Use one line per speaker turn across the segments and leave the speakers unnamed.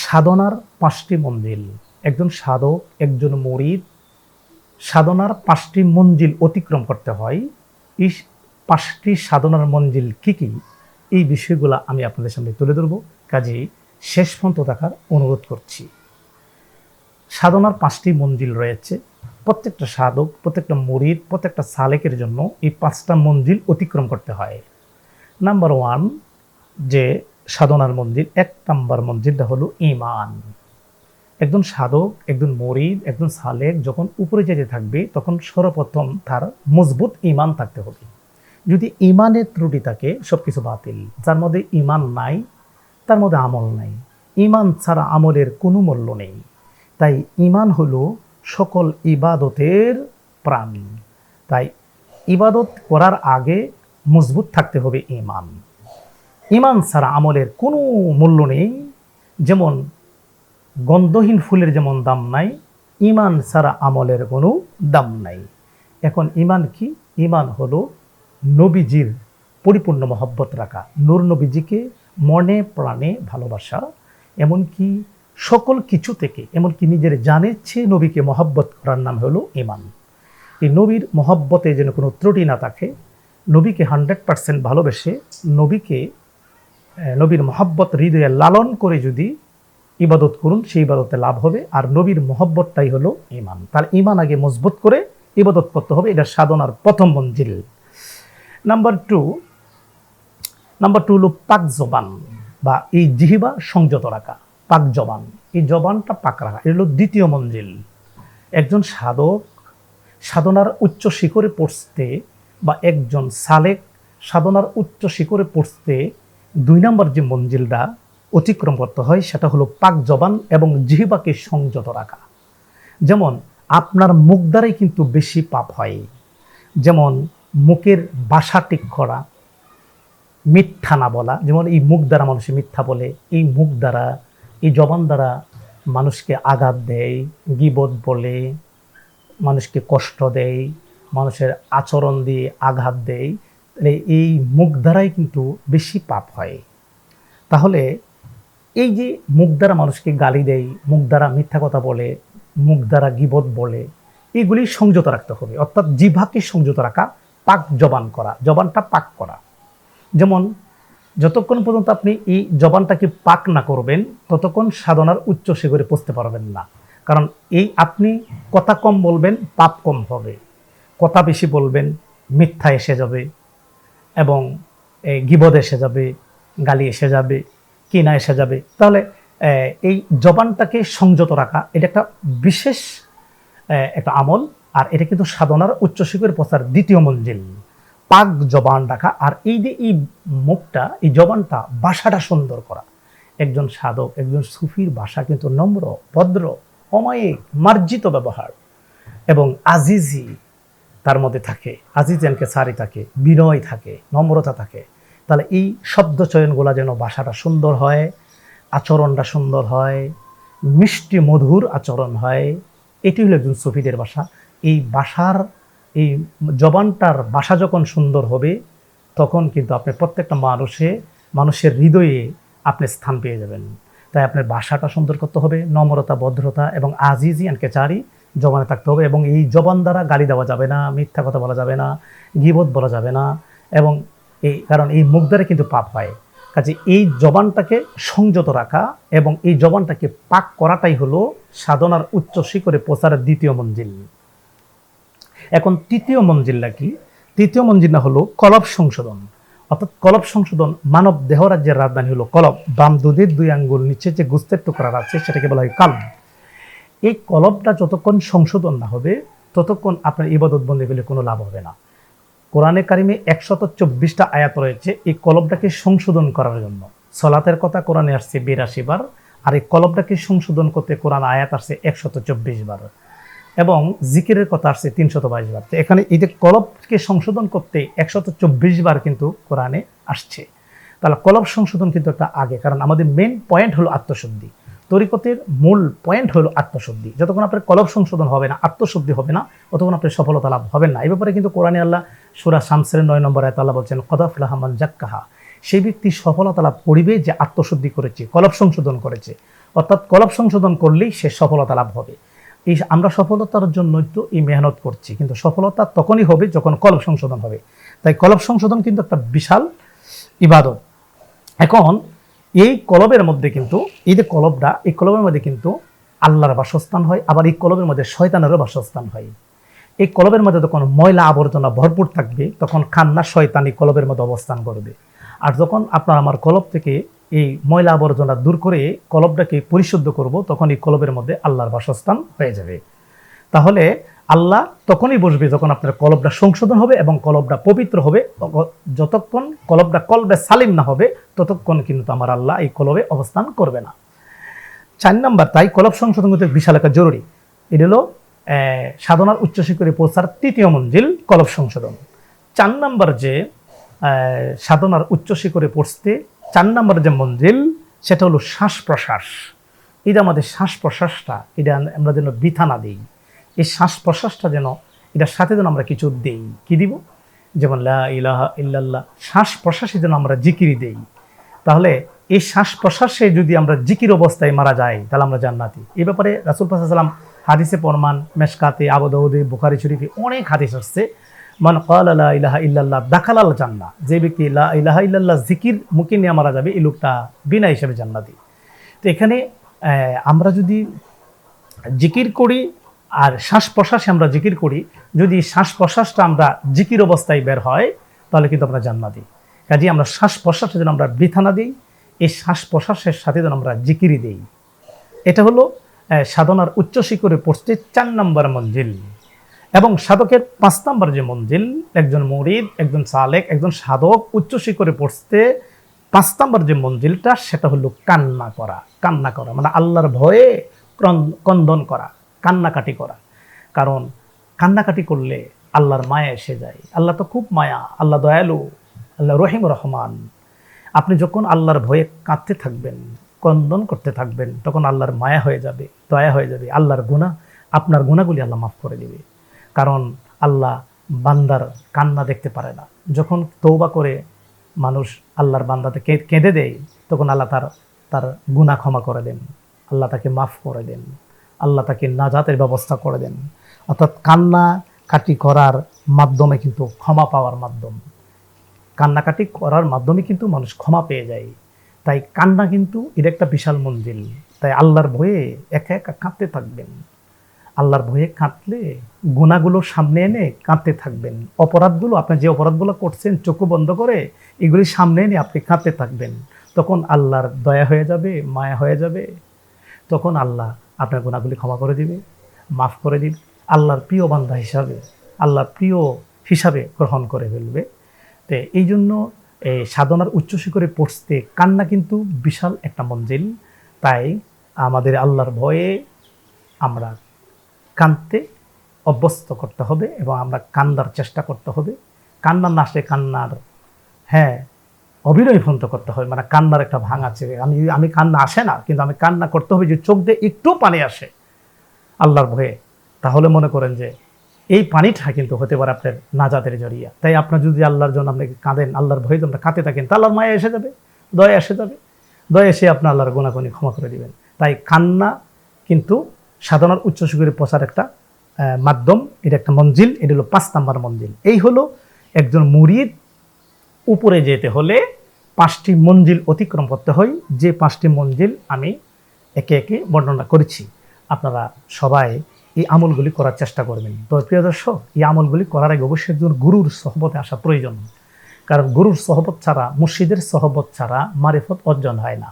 সাধনার পাঁচটি মঞ্জিল। একজন সাধক, একজন মরিদ। সাধনার পাঁচটি মঞ্জিল অতিক্রম করতে হয়। এই পাঁচটি সাধনার মঞ্জিল কি কি? এই বিষয়গুলো আমি আপনাদের সামনে তুলে ধরব। কাজেই শেষ পর্যন্ত দেখার অনুরোধ করছি। সাধনার পাঁচটি মঞ্জিল রয়েছে। প্রত্যেকটা সাধক, প্রত্যেকটা মরিদ, প্রত্যেকটা সালেকের জন্য এই পাঁচটা মঞ্জিল অতিক্রম করতে হয়। নাম্বার ওয়ান, যে সাধনার মন্দির, এক নাম্বার মন্দিরটা হলো ইমান একজন সাধক, একজন মরিদ, একজন সালেক যখন উপরে যেতে থাকবে, তখন সর্বপ্রথম তার মজবুত ইমান থাকতে হবে। যদি ইমানের ত্রুটি থাকে সব কিছু বাতিল। যার মধ্যে ইমান নাই, তার মধ্যে আমল নাই। ইমান ছাড়া আমলের কোনো মূল্য নেই। তাই ইমান হলো সকল ইবাদতের প্রাণ। তাই ইবাদত করার আগে মজবুত থাকতে হবে ইমান ইমান ছাড়া আমলের কোনো মূল্য নেই। যেমন গন্ধহীন ফুলের যেমন দাম নাই, ইমান ছাড়া আমলের কোনো দাম নাই। এখন ইমান কি? ইমান হলো নবীজির পরিপূর্ণ মহব্বত রাখা। নূর নবীজিকে মনে প্রাণে ভালোবাসা, এমনকি সকল কিছু থেকে, এমনকি নিজের জানের চেয়ে নবীকে মহব্বত করার নাম হলো ইমান। এই নবীর মহব্বতে যেন কোনো ত্রুটি না থাকে, নবীকে হান্ড্রেড পারসেন্ট ভালোবেসে নবীকে নবীর মহব্বত হৃদয়ে লালন করে যদি ইবাদত করুন, সেই ইবাদতে লাভ হবে। আর নবীর মহব্বতটাই হলো ইমান তার ইমান আগে মজবুত করে ইবাদত করতে হবে। এটা সাধনার প্রথম মঞ্জিল। নাম্বার টু নাম্বার টু হলো পাক জবান বা এই জিহিবা সংযত রাখা, পাক জবান। এই জবানটা পাক রাখা, এটা হলো দ্বিতীয় মঞ্জিল। একজন সাধক সাধনার উচ্চ শিখরে পৌঁছতে বা একজন সালেক সাধনার উচ্চ শিখরে পৌঁছতে দুই নম্বর যে মঞ্জিলটা অতিক্রম করতে হয়, সেটা হলো পাক জবান এবং জিহিবাকে সংযত রাখা। যেমন, আপনার মুখ দ্বারাই কিন্তু বেশি পাপ হয়। যেমন, মুখের বাসা ঠিক করা, মিথ্যা না বলা। যেমন, এই মুখ দ্বারা মানুষে মিথ্যা বলে, এই মুখ দ্বারা, এই জবান দ্বারা মানুষকে আঘাত দেয় গিবদ বলে, মানুষকে কষ্ট দেয়, মানুষের আচরণ দিয়ে আঘাত দেয়। তাহলে এই মুখ দ্বারাই কিন্তু বেশি পাপ হয়। তাহলে এই যে মুখ দ্বারা মানুষকে গালি দেয়, মুখ দ্বারা মিথ্যা কথা বলে, মুখ দ্বারা গিবত বলে, এগুলি সংযত রাখতে হবে। অর্থাৎ জিভাকে সংযত রাখা, পাক জবান করা, জবানটা পাক করা। যেমন, যতক্ষণ পর্যন্ত আপনি এই জবানটাকে পাক না করবেন, ততক্ষণ সাধনার উচ্চ শিখরে পৌঁছতে পারবেন না। কারণ এই আপনি কথা কম বলবেন, পাপ কম হবে। কথা বেশি বলবেন, মিথ্যা এসে যাবে। এবং এই গিবদ এসে যাবে, গালি এসে যাবে, কিনা এসে যাবে। তাহলে এই জবানটাকে সংযত রাখা, এটা একটা বিশেষ একটা আমল, আর এটা কিন্তু সাধনার উচ্চ শিখরে পৌঁছার দ্বিতীয় মঞ্জিল। পাক জবান রাখা, আর এই যে এই মুখটা, এই জবানটা বাসাটা সুন্দর করা। একজন সাধক, একজন সুফির ভাষা কিন্তু নম্র, ভদ্র, অমায়িক, মার্জিত ব্যবহার। এবং আজিজি তার মধ্যে থাকে, আজিজানকে সারি থাকে, বিনয় থাকে, নম্রতা থাকে। তাহলে এই শব্দ চয়নগুলো যেন বাসাটা সুন্দর হয়, আচরণটা সুন্দর হয়, মিষ্টি মধুর আচরণ হয়, এটি হলো একজন সুফিদের বাসা এই বাসার এই জবানটার বাসা যখন সুন্দর হবে, তখন কিন্তু আপনি প্রত্যেকটা মানুষে, মানুষের হৃদয়ে আপনি স্থান পেয়ে যাবেন। তাই আপনার বাসাটা সুন্দর করতে হবে, নম্রতা, ভদ্রতা এবং আজিজি অ্যান্ড কেচারি জবানে থাকতে হবে এবং এই জবান দ্বারা গালি দেওয়া যাবে না, মিথ্যা কথা বলা যাবে না গিবোধ বলা যাবে না এবং এই, কারণ এই মুখ দ্বারা কিন্তু পাপ হয়। কাজে এই জবানটাকে সংযত রাখা এবং এই জবানটাকে পাক করাটাই হলো সাধনার উচ্চ শিখরে প্রচারের দ্বিতীয় মঞ্জিল। এখন তৃতীয় মঞ্জিলটা কি? তৃতীয় মঞ্জিলটা হলো কলব সংশোধন। অর্থাৎ কলব সংশোধন মানব দেহরাজ্যের রাজধানী হলো কলব। বাম দুধের দুই আঙ্গুল নিচে যে গুস্তের টুকরা আছে সেটাকে বলা হয় কালব এই কলবটা যতক্ষণ সংশোধন না হবে, ততক্ষণ আপনার ইবাদত বন্দী করলে কোনো লাভ হবে না। কোরআনে কারিমে একশত চব্বিশটা আয়াত রয়েছে, এই কলবটাকে সংশোধন করার জন্য। সলাতের কথা কোরআনে আসছে বিরাশি বার, আর এই কলবটাকে সংশোধন করতে কোরআন আয়াত আসছে একশত চব্বিশ বার। এবং জিকিরের কথা আসছে তিনশত বাইশ বার। তো এখানে এই যে কলবকে সংশোধন করতে একশত চব্বিশ বার কিন্তু কোরআনে আসছে। তাহলে কলব সংশোধন কিন্তু একটা আগে, কারণ আমাদের মেন পয়েন্ট হলো আত্মশুদ্ধি। তরিকতের মূল পয়েন্ট হলো আত্মশুদ্ধি। যতক্ষণ আপনার কলব সংশোধন হবে না, আত্মশুদ্ধি হবে না, ততক্ষণ আপনার সফলতা লাভ হবেন না। এই ব্যাপারে কিন্তু কোরআনে আল্লাহ সুরা শামসের নয় নম্বর আয়ত আল্লাহ বলছেন কদাফুল রহমান জাক্কাহা। সেই ব্যক্তি সফলতা লাভ করিবে যে আত্মশুদ্ধি করেছে, কলব সংশোধন করেছে। অর্থাৎ কলব সংশোধন করলেই সে সফলতা লাভ হবে। এই আমরা সফলতার জন্যই তো এই মেহনত করছি, কিন্তু সফলতা তখনই হবে যখন কলব সংশোধন হবে। তাই কলব সংশোধন কিন্তু একটা বিশাল ইবাদত। এখন এই কলবের মধ্যে কিন্তু, এই যে কলবটা, এই কলবের মধ্যে কিন্তু আল্লাহর বাসস্থান হয়, আবার এই কলবের মধ্যে শয়তানেরও বাসস্থান হয়। এই কলবের মধ্যে যখন ময়লা আবর্জনা ভরপুর থাকবে, তখন কান্না শয়তানি কলবের মধ্যে অবস্থান করবে। আর যখন আপনার আমার কলব থেকে এই ময়লা আবর্জনা দূর করে কলবটাকে পরিশুদ্ধ করব, তখন এই কলবের মধ্যে আল্লাহর বাসস্থান হয়ে যাবে। তাহলে আল্লাহ তখনই বসবে যখন আপনার কলবটা সংশোধন হবে এবং কলবটা পবিত্র হবে। যতক্ষণ কলবটা কলবে সালিম না হবে, ততক্ষণ কিন্তু আমার আল্লাহ এই কলবে অবস্থান করবে না। চার নাম্বার, তাই কলব সংশোধন করতে বিশাল একটা জরুরি। এটা হলো সাধনার উচ্চ শিখরে পৌঁছার তৃতীয় মঞ্জিল, কলব সংশোধন। চার নাম্বার যে সাধনার উচ্চ শিখরে পৌঁছতে চার নাম্বার যে মঞ্জিল, সেটা হলো শ্বাস প্রশ্বাস। এটা আমাদের শ্বাস প্রশ্বাসটা, এটা আমরা যেন বৃথা না দিই। এই শ্বাস প্রশ্বাসটা যেন, এটার সাথে যেন আমরা কিছু দেই। কি দিব? যেমন, লা ইলাহা ইল্লাল্লাহ শ্বাস প্রশ্বাসে যেন আমরা জিকিরি দেই। তাহলে এই শ্বাস প্রশ্বাসে যদি আমরা জিকির অবস্থায় মারা যাই, তাহলে আমরা জান্নাতি। এ ব্যাপারে রাসুল সাল্লাম হাদিসে পরমান মেশকাতে, আবদাউদে, বুখারি শরীফে অনেক হাদিস আসছে। মান লা ইলাহা ইল্লাল্লাহ, দাখালাল জান্না যে ব্যক্তি লা ইলাহা ইল্লাল্লাহ জিকির মুখে নিয়ে মারা যাবে, এই লোকটা বিনা হিসেবে জান্নাতি। তো এখানে আমরা যদি জিকির করি আর শ্বাস প্রশ্বাসে আমরা জিকির করি। যদি শ্বাস প্রশ্বাসটা আমরা জিকির অবস্থায় বের হয়, তাহলে কিন্তু আমরা জান্নাতি। কাজে আমরা শ্বাস প্রশ্বাসে যেন আমরা বৃথা না দিই, এই শ্বাস প্রশ্বাসের সাথে যেন আমরা জিকিরি দিই। এটা হলো সাধনার উচ্চ শিখরে পড়তে চার নম্বর মঞ্জিল। এবং সাধকের পাঁচ নম্বর যে মঞ্জিল, একজন মরিদ, একজন সালেক, একজন সাধক উচ্চ শিখরে পড়তে পাঁচ নম্বর যে মঞ্জিলটা, সেটা হলো কান্না করা। কান্না করা মানে আল্লাহর ভয়ে ক্রন- ক্রন্দন করা। কান্নাকাটি করা। কারণ কান্নাকাটি করলে আল্লাহর মায়া এসে যায়। আল্লাহ তো খুব মায়া, আল্লাহ দয়ালু, আল্লাহ রহিম রহমান। আপনি যখন আল্লাহর ভয়ে কাঁদতে থাকবেন কন্দন করতে থাকবেন, তখন আল্লাহর মায়া হয়ে যাবে, দয়া হয়ে যাবে, আল্লাহর গুণা আপনার গুণাগুলি আল্লাহ মাফ করে দেবে। কারণ আল্লাহ বান্দার কান্না দেখতে পারে না। যখন তৌবা করে মানুষ আল্লাহর বান্দাতে কেঁদে দেয়, তখন আল্লাহ তার তার গুণা ক্ষমা করে দেন। আল্লাহ তাকে মাফ করে দেন। আল্লাহ তাকে নাজাতের ব্যবস্থা করে দেন। অর্থাৎ কান্না কাটি করার মাধ্যমে কিন্তু ক্ষমা পাওয়ার মাধ্যম। কান্নাকাটি করার মাধ্যমে কিন্তু মানুষ ক্ষমা পেয়ে যায়। তাই কান্না কিন্তু এর একটা বিশাল মন্দির তাই আল্লাহর ভয়ে একা একা কাঁদতে থাকবেন। আল্লাহর ভয়ে কাঁদলে গুণাগুলো সামনে এনে কাঁদতে থাকবেন। অপরাধগুলো, আপনি যে অপরাধগুলো করছেন, চোখ বন্ধ করে এগুলি সামনে এনে আপনি কাঁদতে থাকবেন। তখন আল্লাহর দয়া হয়ে যাবে, মায়া হয়ে যাবে। তখন আল্লাহ আপনার গুণাগুলি ক্ষমা করে দিবে, মাফ করে দিবে, আল্লাহর প্রিয় বান্ধা হিসাবে, আল্লাহর প্রিয় হিসাবে গ্রহণ করে ফেলবে। তো এই জন্য এই সাধনার উচ্চ শিখরে পৌঁছতে কান্না কিন্তু বিশাল একটা মঞ্জিল। তাই আমাদের আল্লাহর ভয়ে আমরা কানতে অভ্যস্ত করতে হবে এবং আমরা কান্দার চেষ্টা করতে হবে। কান্নার না আসলে কান্নার হ্যাঁ অভিনয় ফন্ত করতে হবে মানে কান্নার একটা ভাঙ আছে। আমি আমি কান্না আসে না, কিন্তু আমি কান্না করতে হবে যে চোখ দিয়ে একটু পানি আসে আল্লাহর ভয়ে। তাহলে মনে করেন যে এই পানিটা কিন্তু হতে পারে আপনার নাজাদের জড়িয়া তাই আপনার যদি আল্লাহর জন্য আপনি কাঁদেন, আল্লাহর ভয়ে যদি কাঁদতে থাকেন তা আল্লাহর মায়া এসে যাবে, দয়া এসে যাবে। দয়া এসে আপনার আল্লাহর গুণাগুণি ক্ষমা করে দিবেন। তাই কান্না কিন্তু সাধনার উচ্চ শিখরে পৌঁছার একটা মাধ্যম, এটা একটা মঞ্জিল, এটা হলো পাঁচ নাম্বার মঞ্জিল। এই হলো একজন মুরিদ উপরে যেতে হলে পাঁচটি মঞ্জিল অতিক্রম করতে হয়। যে পাঁচটি মঞ্জিল আমি একে একে বর্ণনা করেছি। আপনারা সবাই এই আমলগুলি করার চেষ্টা করবেন। তো প্রিয় দর্শক, এই আমলগুলি করার আগে অবশ্যই একজন গুরুর সহবতে আসা প্রয়োজন। কারণ গুরুর সহবত ছাড়া মুর্শিদের সহবত ছাড়া মারিফত অর্জন হয় না।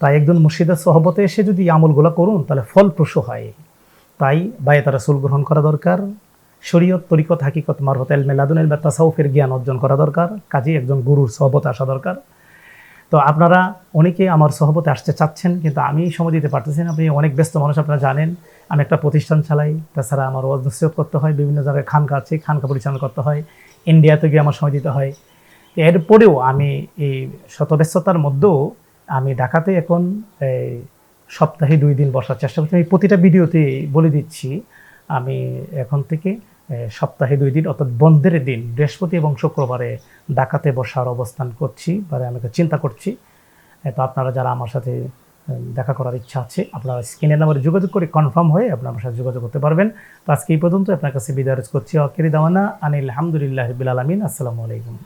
তাই একজন মুর্শিদের সহবতে এসে যদি আমলগুলো করুন, তাহলে ফলপ্রসূ হয়। তাই বায়ে তারা সুল গ্রহণ করা দরকার। শরীয়ত, তরিকত, হাকিকত, মারফত এল মেলাদুন এল বা তাসাউফের জ্ঞান অর্জন করা দরকার, কাজেই একজন গুরুর সহবতে আসা দরকার। তো আপনারা অনেকে আমার সহবতে আসতে চাচ্ছেন, কিন্তু আমি সময় দিতে পারতেছি না। আপনি অনেক ব্যস্ত মানুষ আপনারা জানেন, আমি একটা প্রতিষ্ঠান চালাই, তাছাড়া আমার ওয়াজ করতে হয়, বিভিন্ন জায়গায় খানকা আছে, খানকা পরিচালনা করতে হয়, ইন্ডিয়াতে গিয়ে আমার সময় দিতে হয়। এরপরেও আমি এই শতব্যস্ততার মধ্যেও আমি ঢাকাতে এখন সপ্তাহে দুই দিন বসার চেষ্টা করছি। আমি প্রতিটা ভিডিওতে বলে দিচ্ছি আমি এখন থেকে সপ্তাহে দুই দিন, অর্থাৎ বন্ধের দিন, বৃহস্পতি এবং শুক্রবারে ডাকাতে বসার অবস্থান করছি বা আমি চিন্তা করছি। তো আপনারা যারা আমার সাথে দেখা করার ইচ্ছা আছে, আপনারা স্ক্রিনের নাম্বারে যোগাযোগ করে কনফার্ম হয়ে আপনার আমার সাথে যোগাযোগ করতে পারবেন। তো আজকে এই পর্যন্ত আপনার কাছে বিদায় করছি অকেরি দাওয়ানা, আনিল আলহামদুলিল্লাহ বিল আলমিন। আসসালামু আলাইকুম।